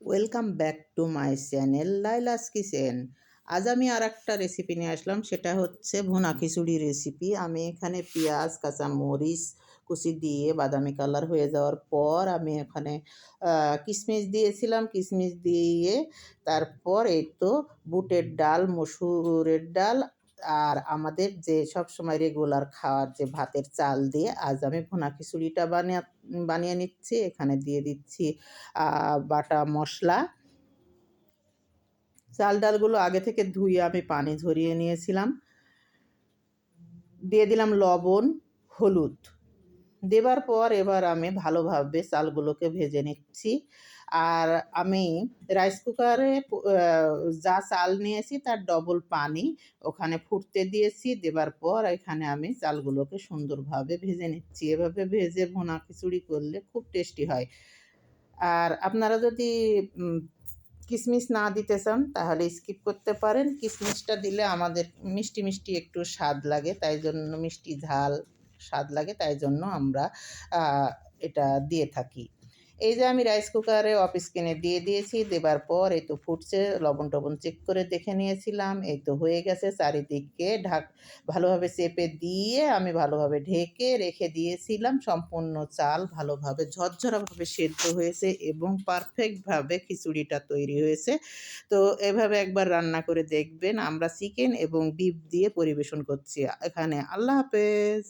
Welcome back to my channel Laila's kitchen আজ আমি আর একটা রেসিপি নিয়ে আসলাম, সেটা হচ্ছে ভুনা খিচুড়ি রেসিপি আমি এখানে পেঁয়াজ কাঁচা মরিচ কুচি দিয়ে বাদামি কালার হয়ে যাওয়ার পর আমি এখানে কিশমিশ দিয়েছিলাম। কিশমিশ দিয়ে তারপর এই তো বুটের ডাল, মসুরের ডাল আর আমাদের যে সব সময় রেগুলার খাওয়ার যে ভাতের চাল দিয়ে আজ আমি ভুনা খিচুড়িটা বানিয়ে বানিয়ে নিচ্ছি। এখানে দিয়ে দিচ্ছি বাটা মশলা। চাল ডালগুলো আগে থেকে ধুয়ে আমি পানি ঝরিয়ে নিয়েছিলাম। দিয়ে দিলাম লবণ, হলুদ। দেবার পর এবার আমি ভালোভাবে চালগুলোকে ভেজে নিচ্ছি। আর আমি রাইস কুকারে যা চাল নিয়েছি তার ডবল পানি ওখানে ফুটতে দিয়েছি। দেবার পর এখানে আমি চালগুলোকে সুন্দরভাবে ভেজে নিচ্ছি। এভাবে ভেজে ভুনা খিচুড়ি করলে খুব টেস্টি হয়। আর আপনারা যদি কিশমিশ না দিতে চান তাহলে স্কিপ করতে পারেন। কিশমিশটা দিলে আমাদের মিষ্টি মিষ্টি একটু স্বাদ লাগে, তাই জন্য মিষ্টি ঝাল স্বাদ লাগে, তাই জন্য আমরা এটা দিয়ে থাকি। এই যে আমি রাইস কুকারে অফিস কিনে দিয়ে দিয়েছি, দেবার পর এই তো ফুটছে, লবণ টবণ চেক করে দেখে নিয়েছিলাম, এই তো হয়ে গেছে, চারিদিকে ঢাক, ভালোভাবে চেপে দিয়ে আমি ভালোভাবে ঢেকে রেখে দিয়েছিলাম, সম্পূর্ণ চাল ভালোভাবে ঝরঝরাভাবে সেদ্ধ হয়েছে এবং পারফেক্টভাবে খিচুড়িটা তৈরি হয়েছে। তো এভাবে একবার রান্না করে দেখবেন, আমরা চিকেন এবং ডিপ দিয়ে পরিবেশন করছি। এখানে আল্লাহ হাফেজ!